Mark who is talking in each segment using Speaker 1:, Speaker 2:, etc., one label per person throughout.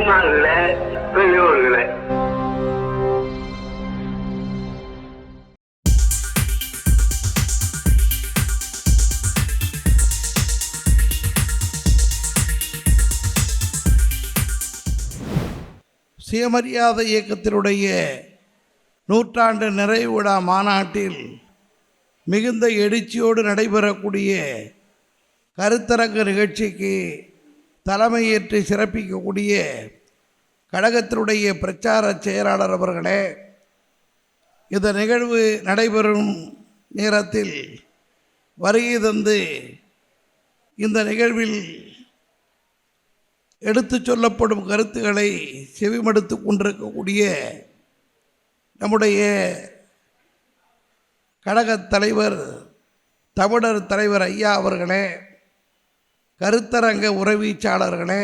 Speaker 1: தாய்மார்கள பெரியோர்களே.
Speaker 2: சுயமரியாதை இயக்கத்தினுடைய நூற்றாண்டு நிறைவு விழா மாநாட்டில் மிகுந்த எழுச்சியோடு நடைபெறக்கூடிய கருத்தரங்க நிகழ்ச்சிக்கு தலைமையேற்று சிறப்பிக்கக்கூடிய கழகத்தினுடைய பிரச்சார செயலாளர் அவர்களே இந்த நிகழ்வு நடைபெறும் நேரத்தில் வருகை தந்து இந்த நிகழ்வில் எடுத்துச் சொல்லப்படும் கருத்துக்களை செவிமடுத்து கொண்டிருக்கக்கூடிய நம்முடைய கழகத் தலைவர் தமிழர் தலைவர் ஐயா அவர்களே கருத்தரங்க உறவீச்சாளர்களே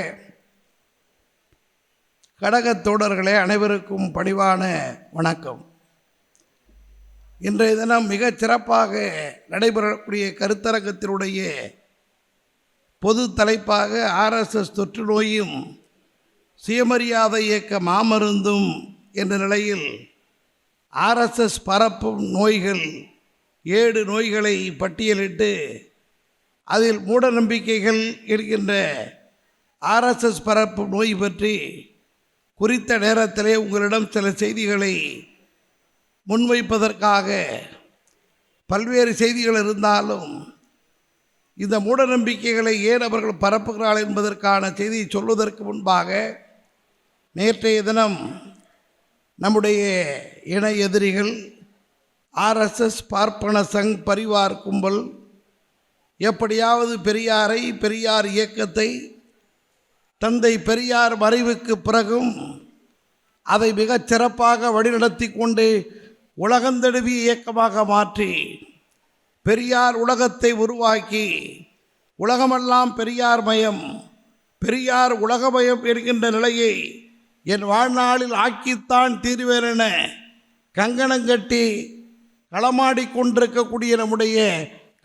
Speaker 2: கழகத் தோடர்களே அனைவருக்கும் பணிவான வணக்கம். இன்றைய தினம் மிகச் சிறப்பாக நடைபெறக்கூடிய கருத்தரங்கத்தினுடைய பொது தலைப்பாக ஆர்எஸ்எஸ் தொற்று நோயும் சுயமரியாதை இயக்க மாமருந்தும் என்ற நிலையில் ஆர்எஸ்எஸ் பரப்பும் நோய்கள் ஏழு நோய்களை பட்டியலிட்டு அதில் மூட நம்பிக்கைகள் இருக்கின்ற ஆர்எஸ்எஸ் பரப்பு நோய் பற்றி குறித்த நேரத்திலே உங்களிடம் சில செய்திகளை முன்வைப்பதற்காக பல்வேறு செய்திகள் இருந்தாலும் இந்த மூட நம்பிக்கைகளை ஏன் அவர்கள் பரப்புகிறார்கள் என்பதற்கான செய்தியை சொல்வதற்கு முன்பாக நேற்றைய தினம் நம்முடைய இணை எதிரிகள் ஆர்எஸ்எஸ் பார்ப்பன சங் பரிவார் கும்பல் எப்படியாவது பெரியாரை பெரியார் இயக்கத்தை தந்தை பெரியார் மறைவுக்கு பிறகும் அதை மிகச் சிறப்பாக வழிநடத்தி கொண்டு உலகந்தழுவிய இயக்கமாக மாற்றி பெரியார் உலகத்தை உருவாக்கி உலகமெல்லாம் பெரியார் மயம் பெரியார் உலகமயம் என்கின்ற நிலையை என் வாழ்நாளில் ஆக்கித்தான் தீர்வேன் என கங்கணங்கட்டி களமாடி கொண்டிருக்கக்கூடிய நம்முடைய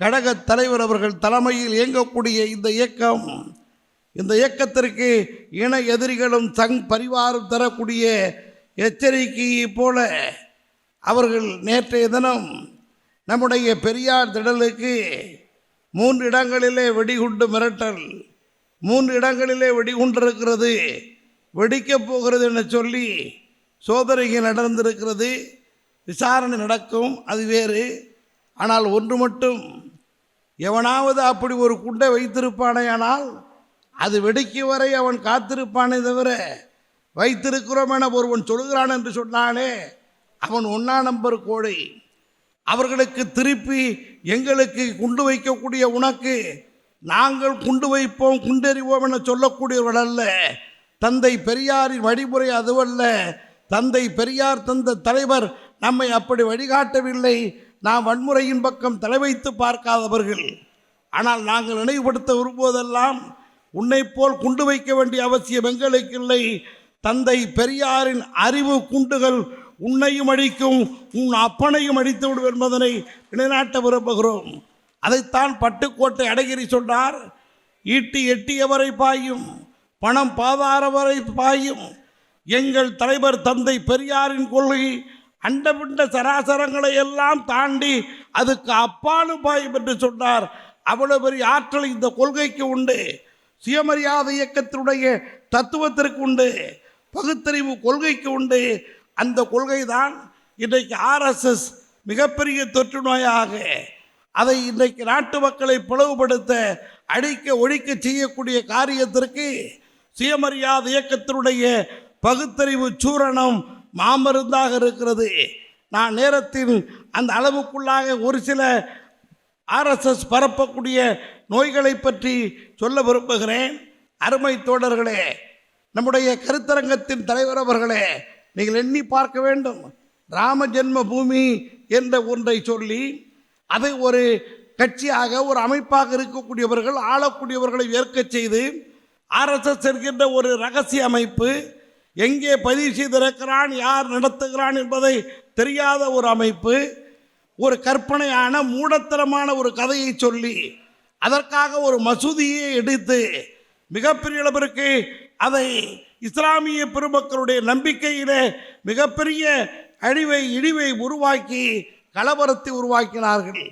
Speaker 2: கழக தலைவர் அவர்கள் தலைமையில் இயங்கக்கூடிய இந்த இயக்கம் இந்த இயக்கத்திற்கு இன எதிரிகளும் சங் பரிவாரம் தரக்கூடிய எச்சரிக்கையை போல அவர்கள் நேற்றைய தினம் நம்முடைய பெரியார் திடலுக்கு மூன்று இடங்களிலே வெடிகுண்டு மிரட்டல் மூன்று இடங்களிலே வெடிகுண்டு இருக்கிறது வெடிக்கப் போகிறது என சொல்லி சோதனைகள் நடந்திருக்கிறது. விசாரணை நடக்கும் அது வேறு. ஆனால் ஒன்று மட்டும் எவனாவது அப்படி ஒரு குண்டை வைத்திருப்பானேயானால் அது வெடிக்கும் வரை அவன் காத்திருப்பானே தவிர வைத்திருக்கிறோம் என ஒருவன் சொல்கிறான் என்று சொன்னானே அவன் ஒன்னா நம்பர் கோழை. அவர்களுக்கு திருப்பி எங்களுக்கு குண்டு வைக்கக்கூடிய உனக்கு நாங்கள் குண்டு வைப்போம் குண்டெறிவோம் என சொல்லக்கூடியவர்கள் அல்ல. தந்தை பெரியாரின் வழிமுறை அதுவல்ல. தந்தை பெரியார் தந்த தலைவர் நம்மை அப்படி வழிகாட்டவில்லை. நாம் வன்முறையின் பக்கம் தலை வைத்து பார்க்காதவர்கள். ஆனால் நாங்கள் நினைவுபடுத்த விரும்புவதெல்லாம் உன்னைப் போல் குண்டு வைக்க வேண்டிய அவசியம் எங்களுக்கு இல்லை. தந்தை பெரியாரின் அறிவு குண்டுகள் உன்னையும் அடிக்கும் உன் அப்பனையும் அடித்து விடும் என்பதனை நிலைநாட்ட விரும்புகிறோம். அதைத்தான் பட்டுக்கோட்டை அடகிரி சொன்னார். ஈட்டி எட்டியவரை பாயும் பணம் பாதாரவரை பாயும். எங்கள் தலைவர் தந்தை பெரியாரின் கொள்கை அண்டபிண்ட சராசரங்களை எல்லாம் தாண்டி அதுக்கு அப்பாலு பாயும் என்று சொன்னார். அவ்வளவு பெரிய ஆற்றல் இந்த கொள்கைக்கு உண்டு. சுயமரியாதை இயக்கத்தினுடைய தத்துவத்திற்கு உண்டு. பகுத்தறிவு கொள்கைக்கு உண்டு. அந்த கொள்கை தான் இன்றைக்கு ஆர்எஸ்எஸ் மிகப்பெரிய தொற்று நோயாக அதை இன்றைக்கு நாட்டு மக்களை பிளவுபடுத்த அழிக்க ஒழிக்க செய்யக்கூடிய காரியத்திற்கு சுயமரியாதை இயக்கத்தினுடைய பகுத்தறிவு சூரணம் மாமருந்தாக இருக்கிறது. நான் நேரத்தின் அந்த அளவுக்குள்ளாக ஒரு சில ஆர்எஸ்எஸ் பரப்பக்கூடிய நோய்களை பற்றி சொல்ல விரும்புகிறேன். அருமை தோழர்களே நம்முடைய கருத்தரங்கத்தின் தலைவர் அவர்களே நீங்கள் எண்ணி பார்க்க வேண்டும். ராம ஜென்ம பூமி என்ற ஒன்றை சொல்லி அதை ஒரு கட்சியாக ஒரு அமைப்பாக இருக்கக்கூடியவர்கள் ஆளக்கூடியவர்களை ஏற்க செய்து ஆர்எஸ்எஸ் என்கின்ற ஒரு ரகசிய அமைப்பு எங்கே பதிவு செய்திருக்கிறான் யார் நடத்துகிறான் என்பதை தெரியாத ஒரு அமைப்பு ஒரு கற்பனையான மூடத்தனமான ஒரு கதையை சொல்லி அதற்காக ஒரு மசூதியை எடுத்து மிகப்பெரிய அளவிற்கு அதை இஸ்லாமிய பெருமக்களுடைய நம்பிக்கையிலே மிகப்பெரிய அழிவை இழிவை உருவாக்கி கலவரத்தை உருவாக்கினார்கள்.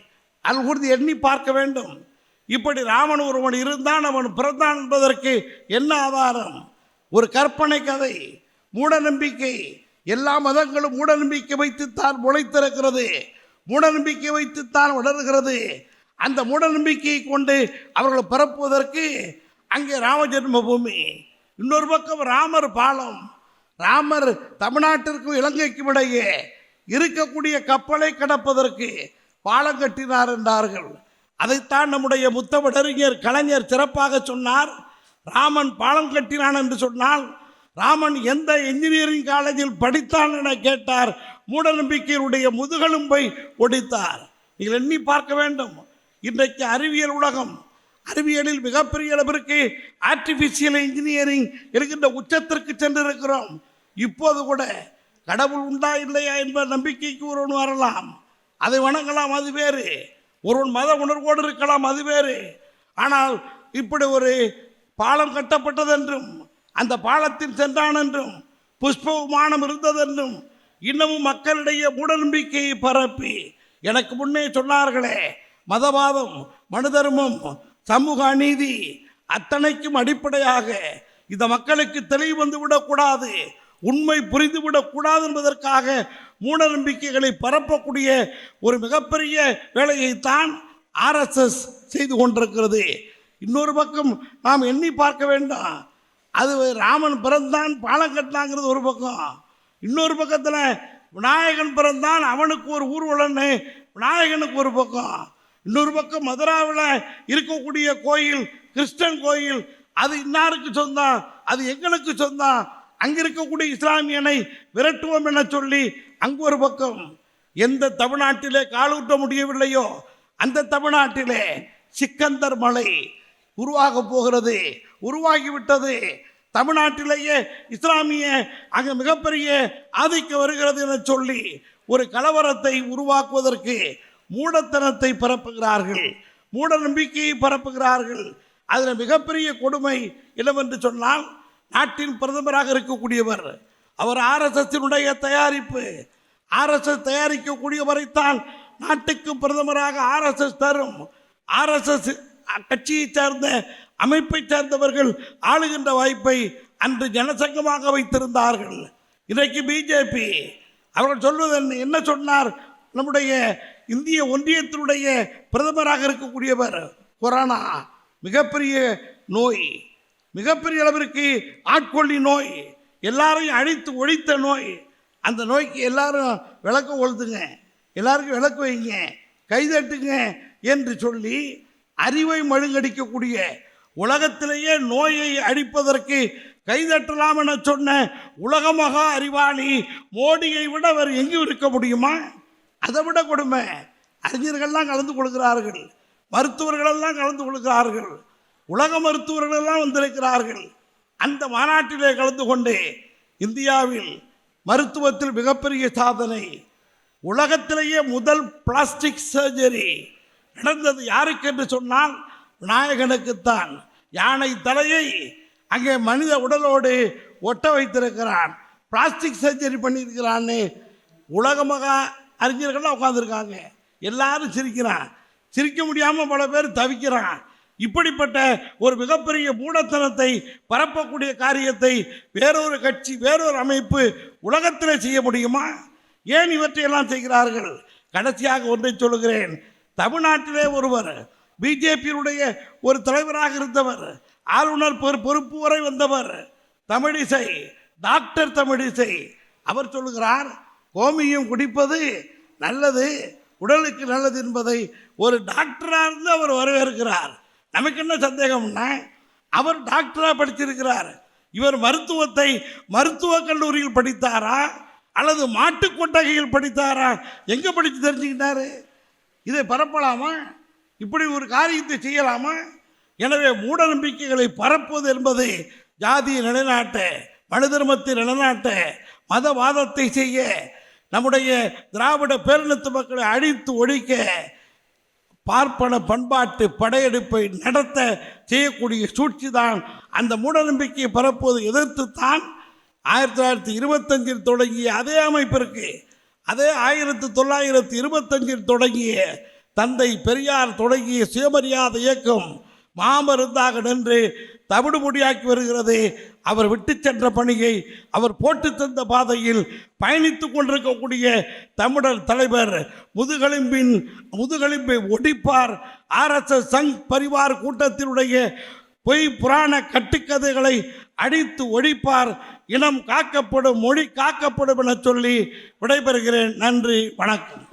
Speaker 2: அது குறித்து எண்ணி பார்க்க வேண்டும். இப்படி ராமன் ஒருவன் இருந்தான் அவன் பிறந்தான் என்பதற்கு என்ன ஆதாரம்? ஒரு கற்பனை கதை மூடநம்பிக்கை. எல்லா மதங்களும் மூடநம்பிக்கை வைத்துத்தான் முளைத்திருக்கிறது. மூடநம்பிக்கை வைத்துத்தான் வளர்கிறது. அந்த மூடநம்பிக்கையை கொண்டு அவர்களை பரப்புவதற்கு அங்கே ராம ஜென்மபூமி. இன்னொரு பக்கம் ராமர் பாலம். ராமர் தமிழ்நாட்டிற்கும் இலங்கைக்கும் இடையே இருக்கக்கூடிய கப்பலை கடப்பதற்கு பாலம் கட்டினார் என்றார்கள். அதைத்தான் நம்முடைய முத்தமிழறிஞர் கலைஞர் சிறப்பாக சொன்னார். ராமன் பாலம் கட்டினான் என்று சொன்னால் ராமன் எந்த என்ஜினியரிங் காலேஜில் படித்தான் என கேட்டார். மூடநம்பிக்கையினுடைய முதுகெலும்பை ஒடித்தார். நீங்கள் எண்ணி பார்க்க வேண்டும். இன்றைக்கு அறிவியல் உலகம் அறிவியலில் மிகப்பெரிய அளவிற்கு ஆர்டிஃபிஷியல் இன்ஜினியரிங் இருக்கின்ற உச்சத்திற்கு சென்றிருக்கிறோம். இப்போது கூட கடவுள் உண்டா இல்லையா என்ற நம்பிக்கைக்கு ஒருவன் வரலாம். அதை வணங்கலாம் அது வேறு. ஒருவன் மத உணர்வோடு இருக்கலாம் அது வேறு. ஆனால் இப்படி ஒரு பாலம் கட்டப்பட்டதென்றும் அந்த பாலத்தில் சென்றான் என்றும் புஷ்ப விமானம் இருந்ததென்றும் இன்னமும் மக்களிடையே மூடநம்பிக்கையை பரப்பி எனக்கு முன்னே சொன்னார்களே மதவாதம் மனுதர்மம் சமூக அநீதி அத்தனைக்கும் அடிப்படையாக இந்த மக்களுக்கு தெளிவு வந்து விடக்கூடாது உண்மை புரிந்துவிடக்கூடாது என்பதற்காக மூட நம்பிக்கைகளை பரப்பக்கூடிய ஒரு மிகப்பெரிய வேலையைத்தான் ஆர்எஸ்எஸ் செய்து கொண்டிருக்கிறது. இன்னொரு பக்கம் நாம் எண்ணி பார்க்க வேண்டாம். அது ராமன் பிறந்தான் பாலம் கட்டினாங்கிறது ஒரு பக்கம். இன்னொரு பக்கத்தில் விநாயகன் பிறந்தான் அவனுக்கு ஒரு ஊர்வலன்னு விநாயகனுக்கு ஒரு பக்கம். இன்னொரு பக்கம் மதுராவில் இருக்கக்கூடிய கோயில் கிறிஸ்டன் கோயில் அது இன்னாருக்கு சொந்தம் அது எங்களுக்கு சொந்தம் அங்கே இருக்கக்கூடிய இஸ்லாமியனை விரட்டுவோம் என சொல்லி அங்கு ஒரு பக்கம். எந்த தமிழ்நாட்டிலே காலூட்ட முடியவில்லையோ அந்த தமிழ்நாட்டிலே சிக்கந்தர் மலை உருவாக போகிறது உருவாகிவிட்டது. தமிழ்நாட்டிலேயே இஸ்லாமிய அங்கே மிகப்பெரிய ஆதிக்கம் வருகிறது என சொல்லி ஒரு கலவரத்தை உருவாக்குவதற்கு மூடத்தனத்தை பரப்புகிறார்கள் மூட நம்பிக்கையை பரப்புகிறார்கள். அதில் மிகப்பெரிய கொடுமை என்னவென்று சொன்னால் நாட்டின் பிரதமராக இருக்கக்கூடியவர் அவர் ஆர்எஸ்எஸ்னுடைய தயாரிப்பு ஆர்எஸ்எஸ் தயாரிக்கக்கூடியவரைத்தான் நாட்டுக்கு பிரதமராக ஆர்எஸ்எஸ் தரும் ஆர்எஸ்எஸ் கட்சியை சார்ந்த அமைப்பை சார்ந்தவர்கள் ஆளுகின்ற வாய்ப்பை அன்று ஜனசங்கமாக வைத்திருந்தார்கள். இன்றைக்கு பிஜேபி அவர்கள் சொல்வது என்ன- சொன்னார்? நம்முடைய இந்திய ஒன்றியத்தினுடைய பிரதமராக இருக்கக்கூடியவர் கொரோனா மிகப்பெரிய நோய் மிகப்பெரிய அளவிற்கு ஆட்கொள்ளி நோய் எல்லாரையும் அழித்து ஒழித்த நோய் அந்த நோய்க்கு எல்லாரும் விளக்கு கொளுத்துங்க எல்லாருக்கும் விளக்கு வைங்க கைதட்டுங்க என்று சொல்லி அறிவை மழுங்கடிக்கக்கூடிய உலகத்திலேயே நோயை அழிப்பதற்கு கைதட்டலாம் என சொன்ன உலகமகா அறிவாளி மோடியை விட அவர் எங்கேயும் இருக்க முடியுமா? அதை விட கொடுமை. அறிஞர்கள்லாம் கலந்து கொள்கிறார்கள். மருத்துவர்களெல்லாம் கலந்து கொள்கிறார்கள். உலக மருத்துவர்களெல்லாம் வந்திருக்கிறார்கள். அந்த மாநாட்டிலே கலந்து கொண்டு இந்தியாவில் மருத்துவத்தில் மிகப்பெரிய சாதனை. உலகத்திலேயே முதல் பிளாஸ்டிக் சர்ஜரி. நடந்தது யாருக்கு என்று சொன்னால் விநாயகனுக்குத்தான். யானை தலையை அங்கே மனித உடலோடு ஒட்ட வைத்திருக்கிறான். பிளாஸ்டிக் சர்ஜரி பண்ணியிருக்கிறான்னு உலகமாக அறிஞர்கள்லாம் உட்காந்துருக்காங்க எல்லாரும் சிரிக்கிறான். சிரிக்க முடியாமல் பல பேர் தவிக்கிறான். இப்படிப்பட்ட ஒரு மிகப்பெரிய மூடத்தனத்தை பரப்பக்கூடிய காரியத்தை வேறொரு கட்சி வேறொரு அமைப்பு உலகத்தில் செய்ய முடியுமா? ஏன் இவற்றையெல்லாம் செய்கிறார்கள்? கடைசியாக ஒன்றை சொல்லுகிறேன். தமிழ்நாட்டிலே ஒருவர் பிஜேபியினுடைய ஒரு தலைவராக இருந்தவர் ஆளுநர் பொறு- பொறுப்பு வரை வந்தவர் தமிழிசை டாக்டர் தமிழிசை. அவர் சொல்லுகிறார் கோமியம் குடிப்பது நல்லது உடலுக்கு நல்லது என்பதை ஒரு டாக்டராக இருந்து அவர் வரவேற்கிறார். நமக்கு என்ன சந்தேகம்னா அவர் டாக்டராக படிச்சிருக்கிறார். இவர் மருத்துவத்தை மருத்துவக் கல்லூரியில் படித்தாரா அல்லது மாட்டுக் கொட்டகையில் படித்தாரா? எங்கே படித்து தெரிஞ்சுக்கிட்டாரு? இதை பரப்பலாமா? இப்படி ஒரு காரியத்தை செய்யலாமா? எனவே மூட நம்பிக்கைகளை பரப்புவது என்பது ஜாதியை நிலைநாட்ட மனு தர்மத்தை நிலைநாட்ட மதவாதத்தை செய்ய நம்முடைய திராவிட பேரினத்து மக்களை அழித்து ஒழிக்க பார்ப்பன பண்பாட்டு படையெடுப்பை நடத்த செய்யக்கூடிய சூழ்ச்சி தான் அந்த மூடநம்பிக்கையை பரப்புவதை எதிர்த்துத்தான் ஆயிரத்தி தொள்ளாயிரத்தி இருபத்தஞ்சில் தொடங்கிய அதே அமைப்பிற்கு அதே ஆயிரத்தி தொள்ளாயிரத்தி இருபத்தஞ்சில் தொடங்கிய தந்தை பெரியார் தொடங்கிய சுயமரியாதை இயக்கம் மாமருந்தாக நின்று தவிடு முடியாக்கி வருகிறது. அவர் விட்டு சென்ற பணியை அவர் போட்டு தந்த பாதையில் பயணித்து கொண்டிருக்கக்கூடிய தமிழர் தலைவர் முதுகெலும்பின் முதுகெலும்பை ஒடிப்பார். ஆர்எஸ்எஸ் சங் பரிவார் கூட்டத்தினுடைய பொய் புராண கட்டுக்கதைகளை அடித்து ஒழிப்பார். இனம் காக்கப்படும் மொழி காக்கப்படும் என சொல்லி விடைபெறுகிறேன். நன்றி வணக்கம்.